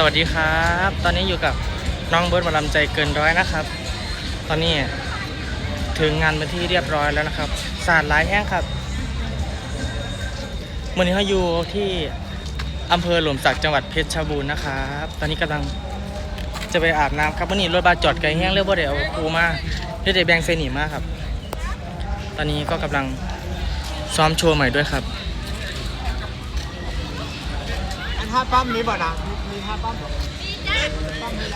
สวัสดีครับ ตอนนี้อยู่กับน้องเบิร์ดหมาลำใจเกินร้อยนะครับ ตอนนี้ถึงงานเป็นที่เรียบร้อยแล้วนะครับสาดหลายแห้งครับวันนี้เขาอยู่ที่อำเภอหลมสักจังหวัดเพชรบูรณ์นะครับ ตอนนี้กำลังจะไปอาบน้ำครับวันนี้รถบัสจอดไกลแห้งเรียกว่าเดี๋ยวครูมาเดี๋ยวแบงเซนีมาครับ ตอนนี้ก็กำลังซ้อมโชว์ใหม่ด้วยครับ ท่าปั้มมีบ่นะมีท่าปั้มบ่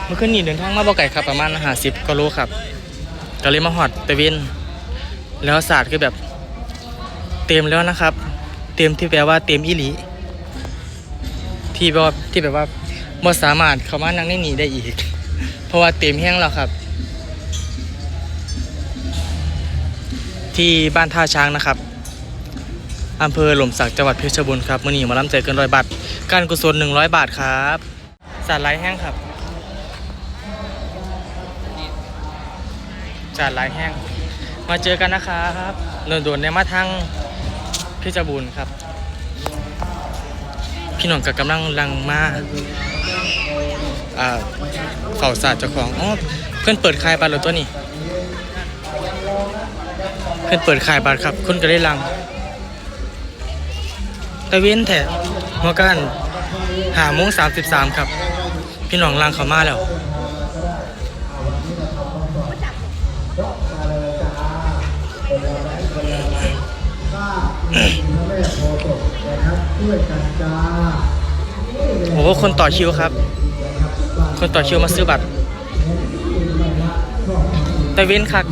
เมื่อคืนนี้เดินทางมาบ่ไก่ครับประมาณห้าสิบกิโลครับก็เลยมาหอดตะเวนแล้วศาสตร์คือแบบเต็มแล้วนะครับ เต็มที่แปลว่าเต็มอีหลีที่แบบว่าที่แบบว่าบ่สามารถเข้ามานั่งในนี้ได้อีก เพราะว่าเต็มแห้งแล้วครับ ที่บ้านท่าช้างนะครับ อำเภอหล่มสักจังหวัดเพชรบูรณ์ครับมื่อนี้มาล้ำใจเกินร้อยบาทการกุศล100บาทครับสาดไลายแห้งครับจานลายแห้ง มาเจอกันนะครับโดนๆในมาทางเพชรบูรณ์ครับ พี่หน่องกับกำลังลังมาอ่าเฝ้าศาสตร์เจ้าของอ๋อเพื่อนเปิดขายบัตรแล้วตัวนี้ เพื่อนเปิดขายบัตรครับคุณก็ได้ลัง ตะเวนแถะหัวกันหาโมงสามสิบสามครับ พี่หน่องลังเขามาแล้วโอ้คนต่อคิวครับ คนต่อคิวมาซื้อบัตรต่เวนคัก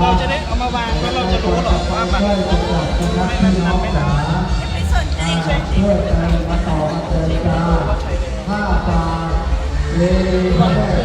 เราจะได้เอามาวางแล้วเราจะรู้หรอกว่ามันไม่มันนันไม่นานไม่สนใจเพื่อใจมาต่อมาเจอจาห้าตาเลพระแม่โพธิ์ศพลอย